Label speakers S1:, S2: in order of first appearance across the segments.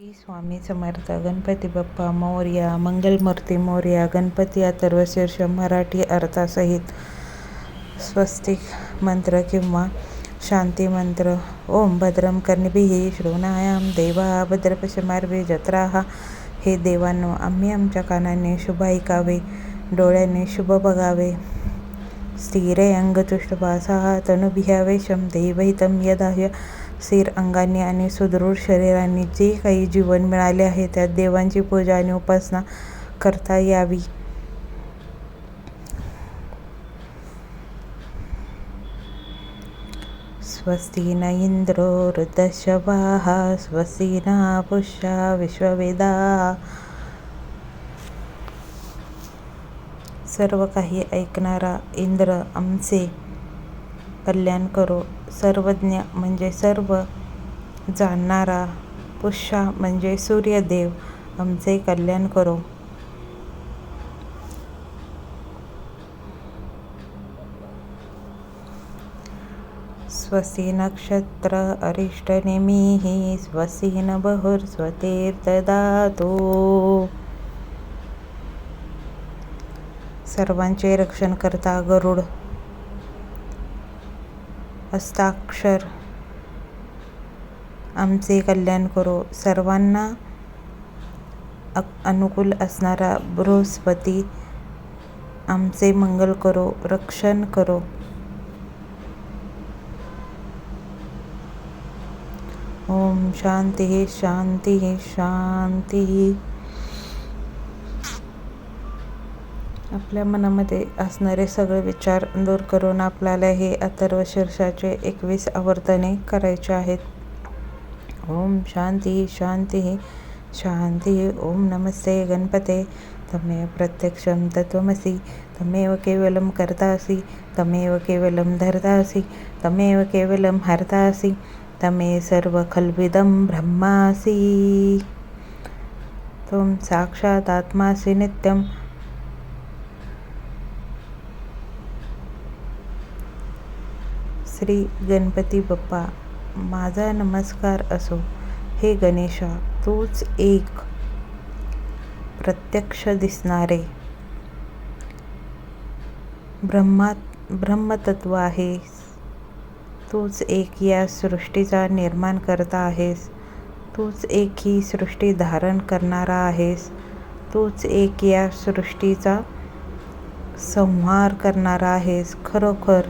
S1: श्री स्वामी समर्थ गणपती बाप्पा मोरया मंगलमूर्ती मोरया गणपती अथर्वशीर्ष मराठी अर्थासहित स्वस्तिक मंत्र किंवा शांती मंत्र. ओम भद्रम कर्णिभिः शृणायाम देवा भद्रपशमार्वे जत्राः. हे देवांनो आम्ही आमच्या कानाने शुभ ऐकावे डोळ्याने शुभ बघावे. स्थिरे अंगतुष्टभासाः तनुभियावेशम देवहितं यदाह्य स्थिर अंगाने आणि सुदृढ शरीराने जे काही जीवन मिळाले आहे त्यात देवांची पूजा आणि उपासना करता यावी. स्वस्ति न इंद्रो वृद्धशवाः स्वस्ति न पुष्या विश्ववेदाः। सर्व काही ऐकणारा इंद्र आमचे कल्याण करो. सर्वज्ञ म्हणजे सर्व जाणणारा पुष्या म्हणजे सूर्यदेव. आमचे कल्याण करो. स्वसी नक्षत्र अरिष्टनेमिः स्वसी न बहुर्स्वतीर्थदातो सर्वांचे रक्षण करता गरुड. हस्ताक्षर. आमचे कल्याण करो. सर्वांना अनुकूल असणारा बृहस्पती. आमचे मंगल करो. रक्षण करो. ओम शांती शांती शांती. आपल्या मनामध्ये असणारे सगळे विचार दूर करून आपल्याला हे अथर्व शीर्षाचे एकवीस आवर्तने करायचे आहेत. ओम शांती शांती शांती. ओम नमस्ते गणपते. तमेव प्रत्यक्षं तत्वमसि तमेव केवलं कर्तासि. तमेव केवलं धर्तासि. तमेव केवलं हर्तासि. तमे सर्व खल्विदं ब्रह्मासि. त्वं साक्षात् आत्मासि नित्यं श्री गणपती बाप्पा माझा नमस्कार असो. हे गणेशा तूच एक प्रत्यक्ष दिसणारे. ब्रह्मात ब्रह्मतत्व आहेस. तूच एक या सृष्टीचा निर्माण करता आहेस. तूच एक ही सृष्टी धारण करणारा आहेस. तूच एक या सृष्टीचा संहार करणारा आहेस. खरोखर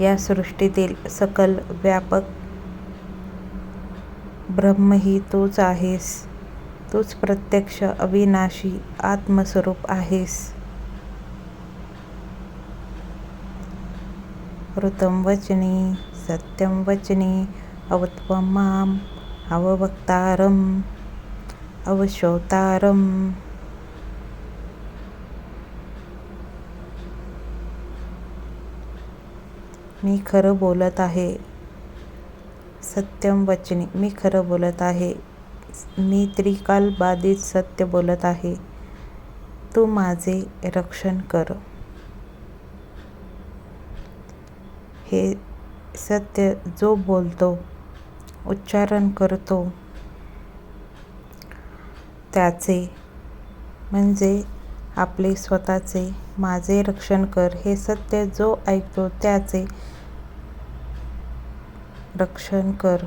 S1: या सृष्टीतील सकल व्यापक ब्रह्मही तूच आहेस. तूच प्रत्यक्ष अविनाशी आत्मस्वरूप आहेस. ऋतं वचनी सत्यं वचनी अवत्वं माम् अववक्तारम् अवश्रोतारम् मी खरं बोलत आहे. सत्यम वचनी मी खरं बोलत आहे. मी त्रिकाल बाधित सत्य बोलत आहे. तू माझे रक्षण कर. हे सत्य जो बोलतो उच्चारण करतो त्याचे म्हणजे आपले स्वतःचे माझे रक्षण कर. हे सत्य जो ऐकतो त्याचे रक्षण कर.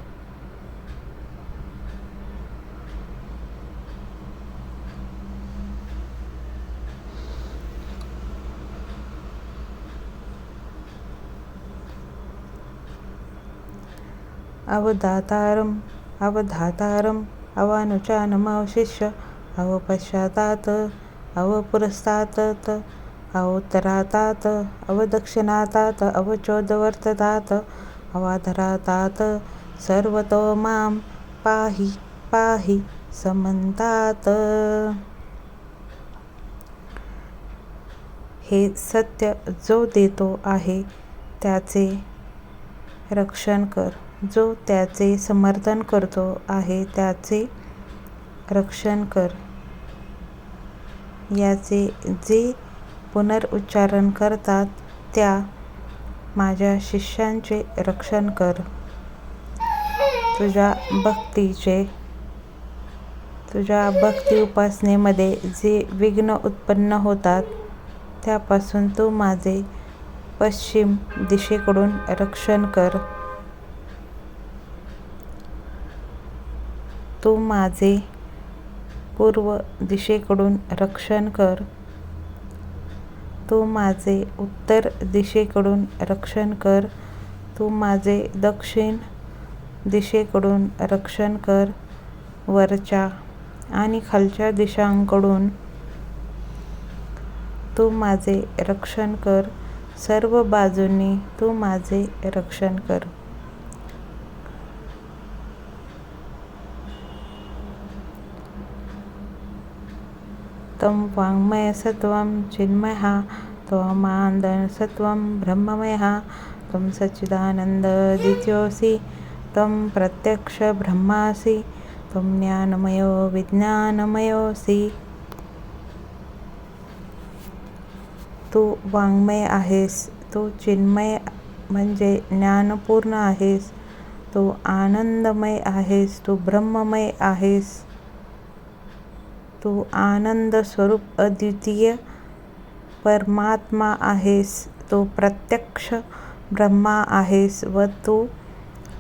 S1: अवधातारम अवधातारम अवानुचानमावशिष्य अवपश्चातात अवपुरस्तातत अवोत्तरातात अवदक्षिणातात अवचोदवर्ततात अवाधरातात सर्वतो मां पाहि पाहि समंतात. हे सत्य जो देतो आहे त्याचे रक्षण कर. जो त्याचे समर्थन करतो आहे त्याचे रक्षण कर. याचे जे पुनरुच्चारण करतात त्या माझ्या शिष्यांचे रक्षण कर. तुझ्या भक्तीचे तुझ्या भक्ती उपासनेमध्ये जे विघ्न उत्पन्न होतात त्यापासून तू माझे पश्चिम दिशेकडून रक्षण कर. तू माझे पूर्व दिशेकडून रक्षण कर. तू माझे उत्तर दिशेकडून रक्षण कर. तू माझे दक्षिण दिशेकडून रक्षण कर. वरच्या आणि खालच्या दिशांकडून तू माझे रक्षण कर. सर्व बाजूंनी तू माझे रक्षण कर. तं वाङ्मयसत्त्वं चिन्मयः त्वमान्दसत्त्वं ब्रह्ममयः त्वं सच्चिदानन्ददित्योऽसि त्वं प्रत्यक्षब्रह्मासि त्वं ज्ञानमयो विज्ञानमयोऽसि। तू वाङ्मय आहेस तू चिन्मय म्हणजे ज्ञानपूर्ण आहेस तू आनंदमय आहेस तू ब्रह्ममय आहेस। तू आनंद स्वरूप अद्वितीय परमात्मा आहेस तू प्रत्यक्ष ब्रह्मा आहेस व तू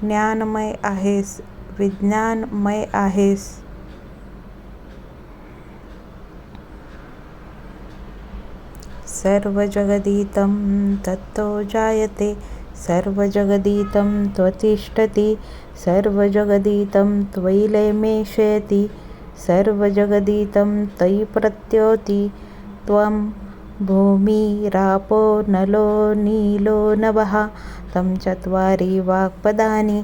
S1: ज्ञानमय आहेस विज्ञानमय आहेस. सर्वजगदीतं तत्तो जायते सर्वजगदीतं त्वतिष्ठति सर्वजगदीतं त्वयि लयमेषयति सर्वजगदितं तै प्रत्योति त्वं भूमिरापो नलो नीलो नभः तं चत्वारि वाक्पदानि।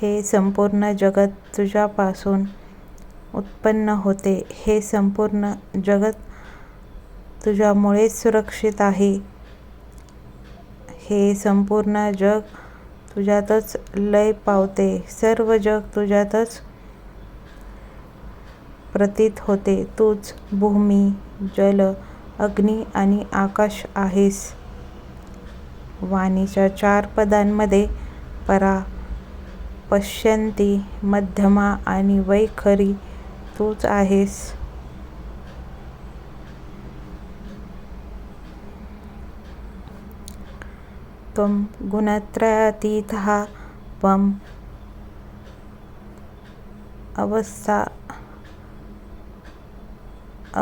S1: हे संपूर्ण जगत तुझ्यापासून उत्पन्न होते हे संपूर्ण जगत तुझ्यामुळेच सुरक्षित आहे. हे संपूर्ण जग तुझ्यातच लय पावते. सर्व जग तुझ्यातच प्रतीत होते. तूच भूमी जल अग्नी आणि आकाश आहेस. वाणीच्या चार पदांमध्ये परा पश्यंती मध्यमा आणि वैखरी तूच आहेस. त्वं गुणत्रयातीतः त्वम् अवस्था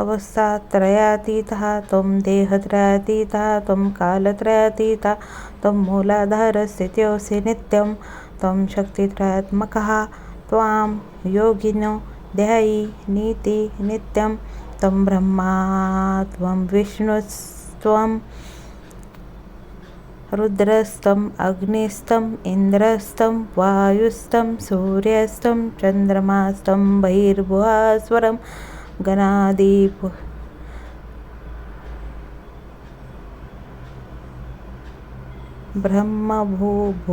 S1: अवस्थात्रयातीतः त्वं देहत्रयातीतः त्वं कालत्रयातीतः त्वं मूलाधारस्थित्योऽसि नित्यं त्वं शक्तित्रयात्मकः त्वां योगिनो ध्यायि नीति नित्यं त्वं ब्रह्मा त्वं विष्णुस्त्वं रुद्रस्तं अग्निस्तं इन्द्रस्तं वायुस्तं सूर्यस्तं चन्द्रमास्तं बहिर्भुवास्वरं गणादीप ब्रह्मभूभुवस्वरं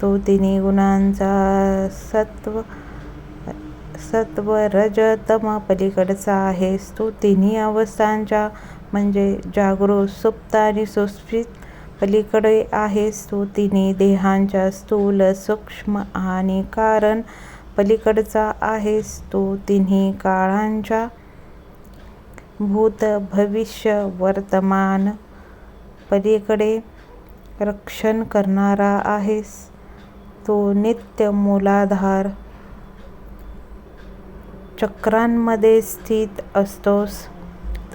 S1: तो तिन्ही गुणांचा सत्व सत्व रज तम पलीकडचा आहेस तू तिन्ही अवस्थांच्या म्हणजे जागृत सुप्त आणि सुस्फित पलीकडे आहेस तू तिन्ही देहांच्या स्थूल सूक्ष्म आणि कारण पलीकडचा आहेस तू तिन्ही काळांच्या भूत भविष्य वर्तमान पलीकडे रक्षण करणारा आहेस तो नित्य मूलाधार चक्रांमध्ये स्थित असतोस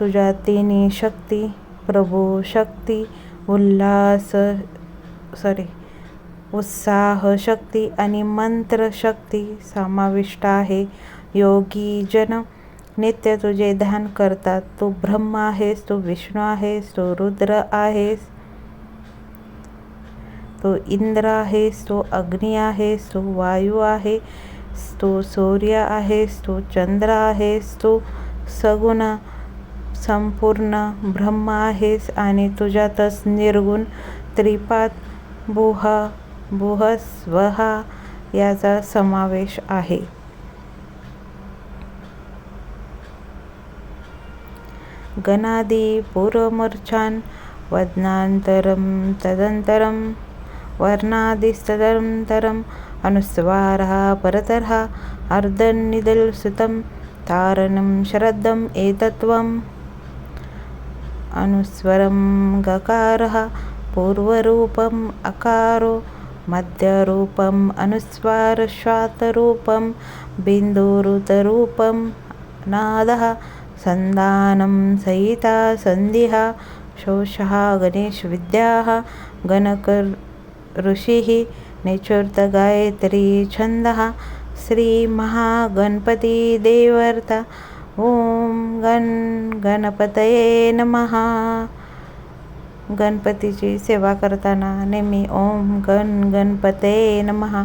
S1: तिन्ही शक्ती, प्रभू शक्ती उल्हास सॉरी उत्साह शक्ती आणि मंत्र शक्ती समाविष्ट आहे. योगी जन, नित्य तुझे ध्यान करतात. तू ब्रह्म आहेस, तू विष्णू आहेस, तू रुद्र आहेस तो इंद्र आहेस तो अग्नी आहेस तो वायू आहेस तो सूर्य आहेस तो चंद्र आहेस तो सगुण संपूर्ण ब्रह्म आहेस आणि तुझ्यातच निर्गुण त्रिपाद भुह भुह स्वहा याचा समावेश आहे. गणादी पूर्वमूर्छान वदनान्तरं तदन्तरं वर्णादिस्तदन्तरम् अनुस्वारः परतरः अर्धनिदलसुतं तारणं शरदम् एतत्त्वम् अनुस्वरं गकारः पूर्वरूपम् अकारो मध्यरूपम् अनुस्वारश्वातरूपं बिन्दुरुतरूपं नादः सन्धानं सहिता सन्धिः शोषः गणेशविद्याः गणकऋषिः निचुर्तगायत्री छन्दः श्रीमहागणपतिदेवर्ता ओम गण गणपतये नमहा गणपतीची सेवा करताना नेहमी ओम गण गणपतये नमहा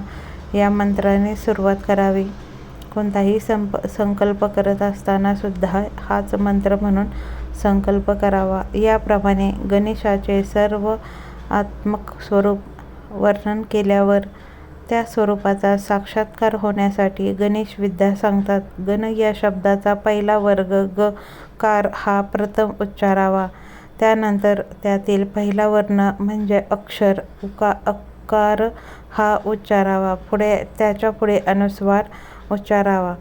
S1: या मंत्राने सुरुवात करावी. कोणताही संप संकल्प करत असताना सुद्धा हाच मंत्र म्हणून संकल्प करावा. याप्रमाणे गणेशाचे सर्व आत्मक स्वरूप वर्णन केल्यावर त्या स्वरूपाचा साक्षात्कार होण्यासाठी गणेश विद्या सांगतात गण या शब्दाचा पहिला वर्ग ग कार हा प्रथम उच्चारावा. त्यानंतर त्यातील पहिला वर्ण म्हणजे अक्षर उका अकार हा उच्चारावा. पुढे त्याच्या पुढे अनुस्वार उच्चारावा.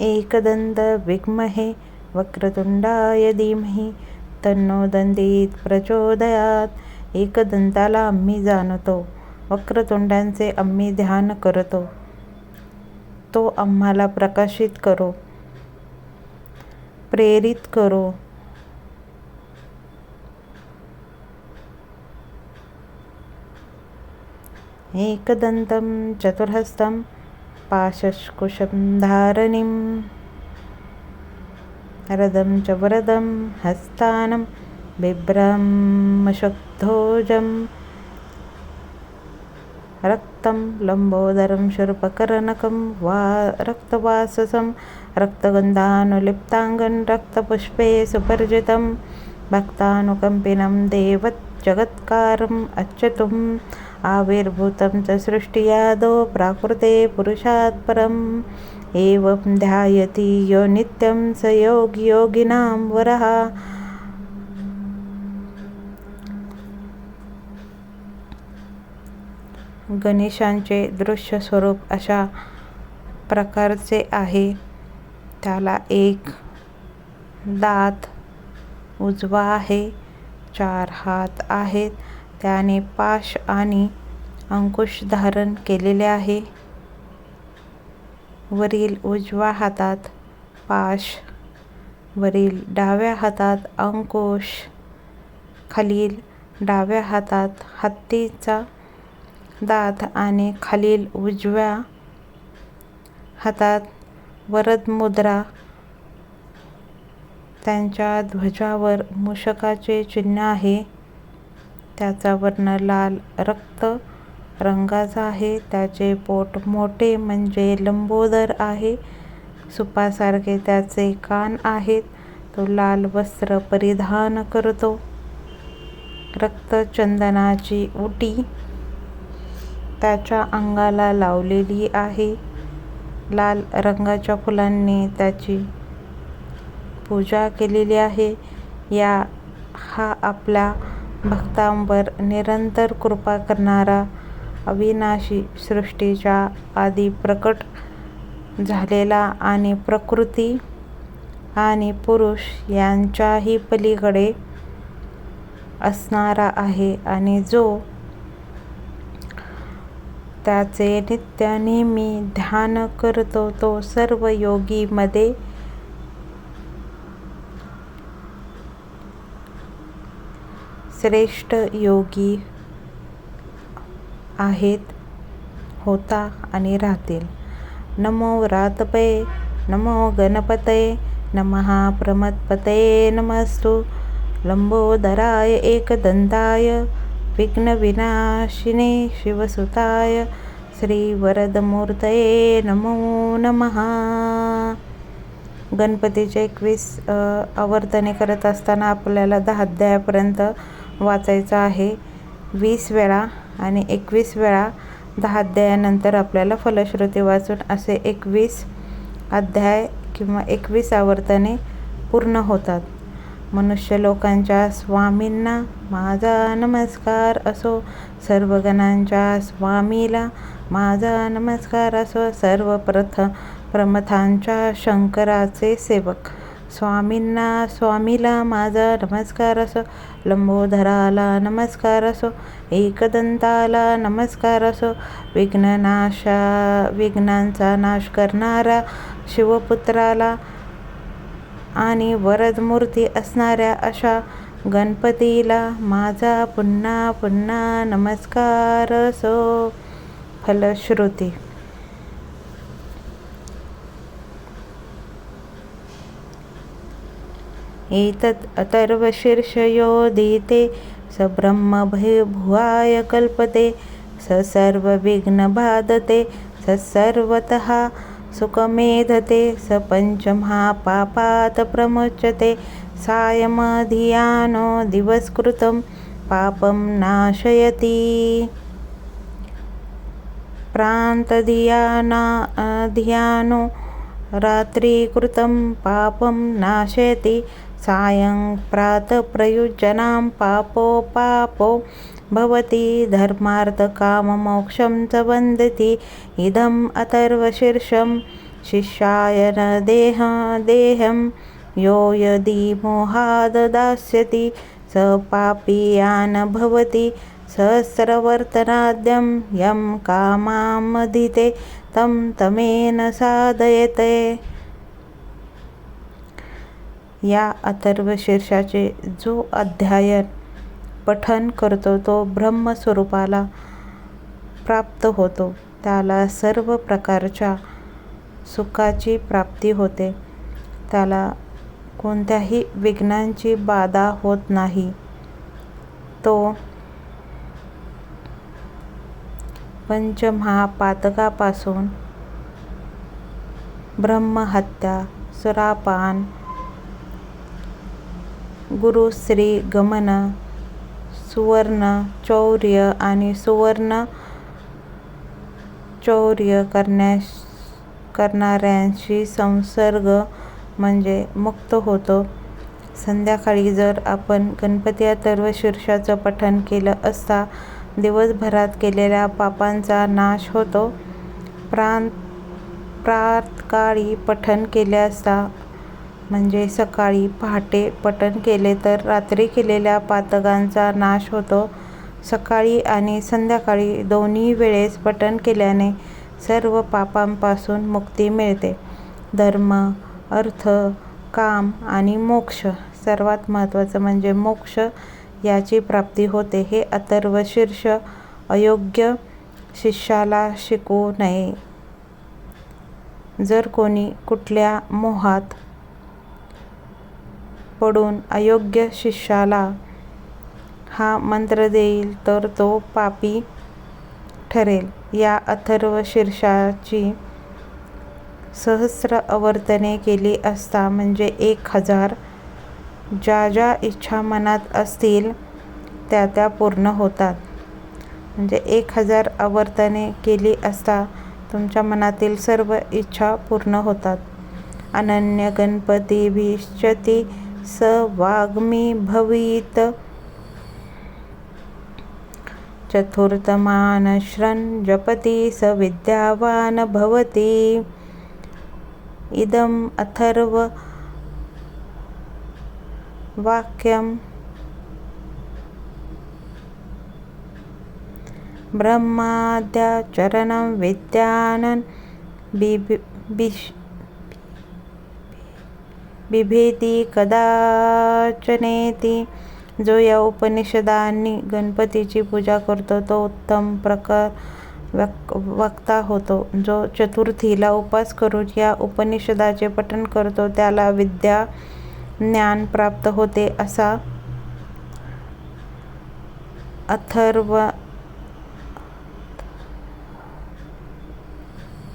S1: एकदंत विग्महे वक्रतुंडाय धीमहि तन्नो दंदित प्रचोदयात. एकदंताला आम्ही जाणतो. वक्रतुंडांचे आम्ही ध्यान करतो. तो आम्हाला प्रकाशित करो. प्रेरित करो. एकदन्तं चतुर्हस्तं पाशस्कुशं धारणीम् रदं च वरदं हस्तानं बिभ्रमशक्धोजं रक्तं लम्बोदरं शूर्पकर्णकं वा रक्तवाससं रक्तगन्धानुलिप्ताङ्गं रक्तपुष्पे सुपर्जितं भक्तानुकम्पिनं देवज्जगत्कारम् अच्युतम् आविर्भूतं च सृष्टियादौ प्राकृते पुरुषात् परम् एवं ध्यायति यो नित्यं स योगी योगिनां वरः। गणेशांचे दृश्य स्वरूप अशा प्रकारचे आहे. त्याला एक दात उजवा आहे चार हात आहेत. त्याने पाश आणि अंकुश धारण केलेले आहे. वरील उजव्या हातात पाश वरील डाव्या हातात अंकुश खालील डाव्या हातात हत्तीचा दात आणि खालील उजव्या हातात वरद मुद्रा. त्यांच्या ध्वजावर मूषकाचे चिन्ह आहे. त्याचा वर्ण लाल रक्त रंगाचा आहे. त्याचे पोट मोठे म्हणजे लंबोदर आहे. सुपासारखे त्याचे कान आहेत. तो लाल वस्त्र परिधान करतो. रक्तचंदनाची उटी त्याच्या अंगाला लावलेली आहे. लाल रंगाच्या फुलांनी त्याची पूजा केलेली आहे. या हा आपल्या भक्तांवर निरंतर कृपा करणारा अविनाशी सृष्टीच्या आधी प्रकट झालेला आणि प्रकृती आणि पुरुष यांच्याही पलीकडे असणारा आहे आणि जो त्याचे नित्य नेहमी ध्यान करतो तो सर्व योगीमध्ये श्रेष्ठ योगी आहेत होता आणि राहतील. नमो रातपये नमो गणपतये नमहा प्रमदपतये नमस्तु. लंबोदराय एकदंताय विघ्नविनाशिने शिवसुताय श्रीवरदमूर्तये नमो नमः. गणपतीचे एकवीस आवर्तने करत असताना आपल्याला दहा अध्यायापर्यंत वाचायचं आहे. वीस वेळा आणि एकवीस वेळा दहा अध्यायानंतर आपल्याला फलश्रुती वाचून असे एकवीस अध्याय किंवा एकवीस आवर्तने पूर्ण होतात. मनुष्य लोकांच्या स्वामींना माझा नमस्कार असो. सर्व गणांच्या स्वामीला माझा नमस्कार असो. सर्व प्रथ प्रमथांच्या शंकराचे सेवक. स्वामींना स्वामीला माझा नमस्कार असो. लंबोधराला नमस्कार असो. एकदंताला नमस्कार असो. विघ्ननाशा विघ्नांचा नाश करणारा शिवपुत्राला आणि वरदमूर्ती असणाऱ्या अशा गणपतीला माझा पुन्हा पुन्हा नमस्कार असो. फलश्रुती. एतत् अथर्वशीर्षयोदिते स ब्रह्मभुवाय कल्पते स सर्वविघ्नबाधते स सर्वतः सुखमेधते स पञ्चमहापापात् प्रमुच्यते सायमधियानो दिवस्कृतं पापं नाशयति। प्रान्तधियाना धियानो रात्रिकृतं पापं नाशयति सायं प्रातप्रयुज्यनां पापो भवति धर्मार्थकाममोक्षं च वन्दति। इदम् अथर्वशीर्षं शिष्याय न देह देहं। यो यदि मोहाद् दास्यति स पापीयान् भवति। सहस्रवर्तनाद्यं यं कामामधिते तं तमेन साधयते। या अथर्वशीर्षाचे जो अध्यायन पठन करतो तो ब्रह्मस्वरूपाला प्राप्त होतो. त्याला सर्व प्रकारच्या सुखाची प्राप्ती होते. त्याला कोणत्याही विघ्नांची बाधा होत नाही. तो पंचमहापातकापासून ब्रह्महत्या सुरापान गुरुश्री गमन सुवर्ण चौर्य आणि सुवर्ण चौर्य करण्यास करणाऱ्यांशी संसर्ग म्हणजे मुक्त होतो. संध्याकाळी जर आपण गणपती अथर्वशीर्षाचं पठण केलं असता दिवसभरात केलेल्या पापांचा नाश होतो. प्रांत प्रातकाळी पठण केले असता म्हणजे सकाळी पहाटे पठण केले तर रात्री केलेल्या पातकांचा नाश होतो. सकाळी आणि संध्याकाळी दोन्ही वेळेस पठण केल्याने सर्व पापांपासून मुक्ती मिळते. धर्म अर्थ काम आणि मोक्ष सर्वात महत्त्वाचं म्हणजे मोक्ष याची प्राप्ती होते हे अथर्वशीर्ष अयोग्य शिष्याला शिकवू नये. जर कोणी कुठल्या मोहात पडून अयोग्य शिष्याला हा मंत्र देईल तर तो पापी ठरेल. या अथर्व शीर्षाची सहस्र आवर्तने केली असता म्हणजे एक हजार ज्या ज्या इच्छा मनात असतील त्या त्या पूर्ण होतात. म्हणजे एक हजार आवर्तने केली असता तुमच्या मनातील सर्व इच्छा पूर्ण होतात. अनन्य गणपती भीष्यती स वाग्मी भवीत। चतुर्थमानश्रन् जपति स विद्यावान् भवति। इदम् अथर्व वाक्यं ब्रह्माद्याचरणं विद्यानन् बिभि बिभेती कदाचनेती। जो या उपनिषदांनी गणपतीची पूजा करतो तो उत्तम प्रकार वक वक्ता होतो. जो चतुर्थीला उपास करून या उपनिषदाचे पठण करतो त्याला विद्या ज्ञान प्राप्त होते असा अथर्व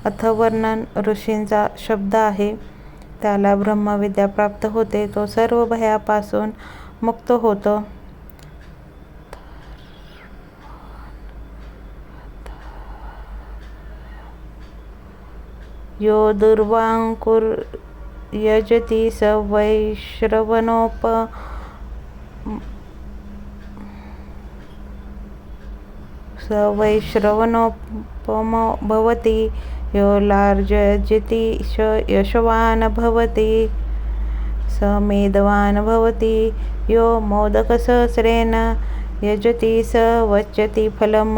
S1: अथवर्णन ऋषींचा शब्द आहे. त्याला ब्रह्मविद्या प्राप्त होते. तो सर्व भयापासून मुक्त होतो. यो दुर्वांकुर यजति स वैश्रवणोप स वैश्रवणोपमो भवति यो लार्जयति श यशवान् भवति स मेधवान् भवति यो मोदकसहस्रेण यजति स वचति फलं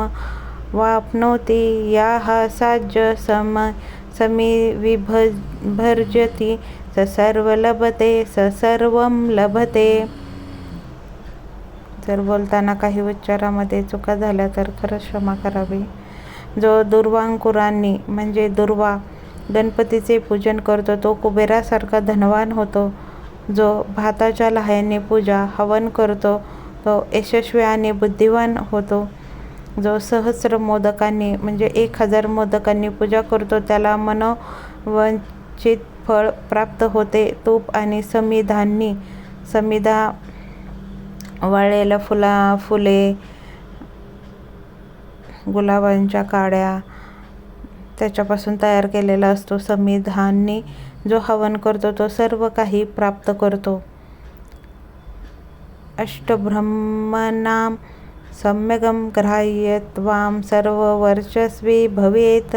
S1: वाप्नोति याः साज्य सम समी विभर्जति स सर्व लभते स सर्वं लभते। जर बोलताना काही उच्चारामध्ये चुका झाल्या तर खरंच क्षमा करावी. जो दुर्वांकुरांनी म्हणजे दुर्वा गणपतीचे पूजन करतो तो कुबेरासारखा धनवान होतो. जो भाताच्या लहायांनी पूजा हवन करतो तो यशस्वी आणि बुद्धिवान होतो. जो सहस्र मोदकांनी म्हणजे एक हजार मोदकांनी पूजा करतो त्याला मनोवंचित फळ प्राप्त होते. तूप आणि समिधांनी समिधा वाळलेल्या फुला फुले गुलाबांच्या काड्या त्याच्यापासून तयार केलेला असतो. समिधांनी जो हवन करतो तो सर्व काही प्राप्त करतो. अष्टब्रह्मणां सम्यगं ग्राह्यत्वां सर्ववर्चस्वी भवेत्.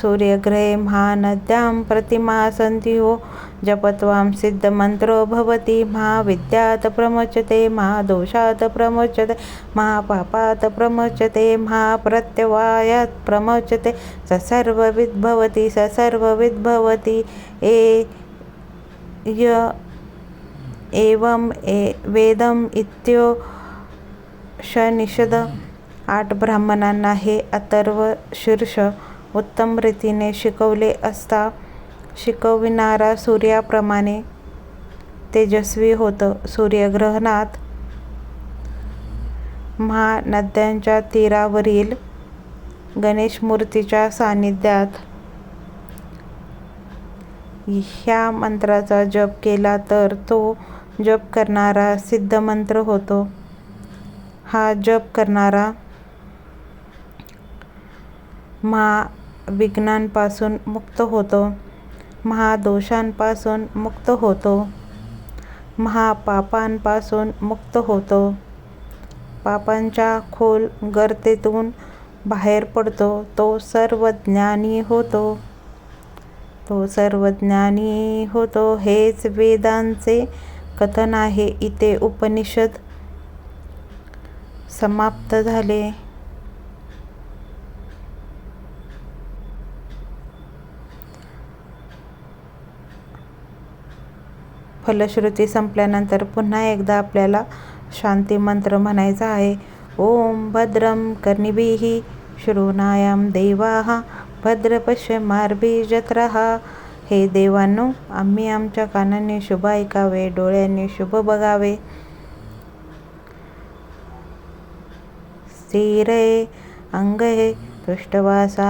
S1: सूर्यग्रहे महानद्यां प्रतिमा सन्ति हो जपत्वां सिद्धमन्त्रो भवति महाविद्यात् प्रमुच्यते महादोषात् प्रमुच्यते महापापात् प्रमुच्यते महाप्रत्यवायात् प्रमुच्यते स सर्वविद् भवति स सर्वविद् भवति ए य एवं ए वेदम इत्यो शनिषद आठ ब्राह्मणांना हे अथर्व शीर्ष उत्तम रीतीने शिकवले असता शिकविणारा सूर्याप्रमाणे तेजस्वी होतं. सूर्यग्रहणात महानद्यांच्या तीरावरील गणेश मूर्तीच्या सान्निध्यात ह्या मंत्राचा जप केला तर तो जप करणारा सिद्धमंत्र होतो. हा जप करणारा महा विघ्नांपासून मुक्त होतो. महादोषांपासून मुक्त होतो. महापापांपासून मुक्त होतो. पापांच्या खोल गर्तेतून बाहेर पडतो. तो सर्वज्ञानी होतो. तो सर्वज्ञानी होतो. हेच वेदांचे कथन आहे. इथे उपनिषद समाप्त झाले. फलश्रुती संपल्यानंतर पुन्हा एकदा आपल्याला शांती मंत्र म्हणायचा आहे. ओम भद्रम कर्णिभिः शृणायाम देवाः भद्र पश्यमार्भिजत्राः. हे देवांनो आम्ही आमच्या कानांनी शुभ ऐकावे डोळ्यांनी शुभ बघावे. स्थिरे अंगहे पृष्ठवासा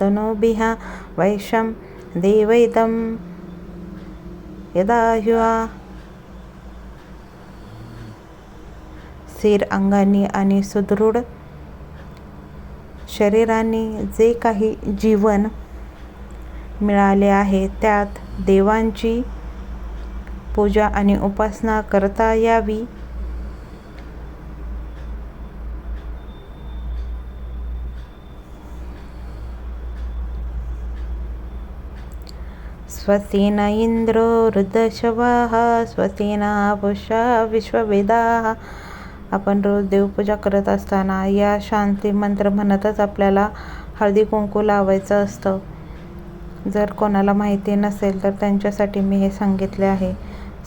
S1: तनुभिः वैशं देवैतं यदा हिवा स्थिर अंगाने आणि सुदृढ शरीराने जे काही जीवन मिळाले आहे त्यात देवांची पूजा आणि उपासना करता यावी. स्वस्तेन इंद्रो वृद्धशवाः स्वस्तेन पुषा विश्ववेदाः. आपण रोज देवपूजा करत असताना या शांती मंत्र म्हणतच आपल्याला हळदी कुंकू लावायचं असतं. जर कोणाला माहिती नसेल तर त्यांच्यासाठी मी हे सांगितले आहे.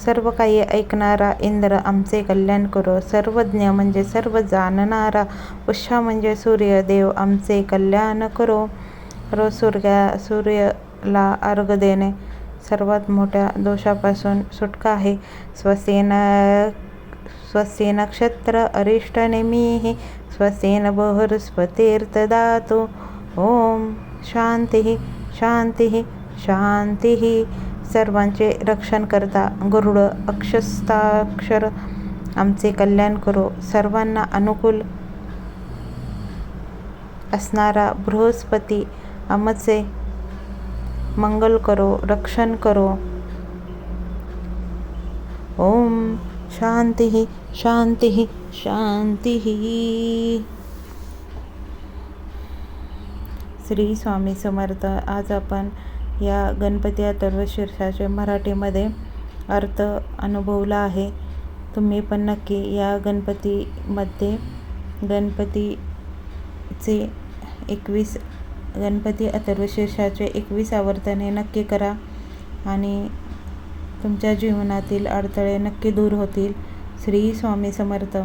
S1: सर्व काही ऐकणारा इंद्र आमचे कल्याण करो. सर्वज्ञ म्हणजे सर्व जाणणारा. उषा म्हणजे सूर्यदेव आमचे कल्याण करो. रोज सूर्या सूर्यला अर्घ देणे. सर्वात मोठ्या दोषापासून सुटका आहे. स्वसेन स्वस्य नक्षत्र अरिष्टनेमिः स्वसेन बृहस्पतिर्ददातु ओम शांती शांती शांती। सर्वांचे रक्षण करता गरुड अक्षस्ताक्षर। आमचे कल्याण करो सर्वांना अनुकूल असणारा बृहस्पती। आमचे मंगल करो रक्षण करो। ओम शांती शांती शांती। श्री स्वामी समर्थ आज आपण या गणपती अथर्व शीर्षाचे मराठीमध्ये अर्थ अनुभवला आहे. तुम्ही पण नक्की या गणपतीमध्ये गणपतीचे एकवीस गणपती अथर्वशीर्षाचे एकवीस आवर्तने नक्की करा आणि तुमच्या जीवनातील अडथळे नक्की दूर होतील. श्री स्वामी समर्थ.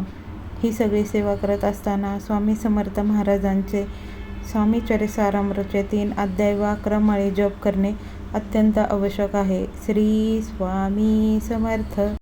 S1: ही सगळी सेवा करत असताना स्वामी समर्थ महाराजांचे स्वामी चरिसारामृतचे तीन अध्याय वा क्रमळे जप करणे अत्यंत आवश्यक आहे. श्री स्वामी समर्थ.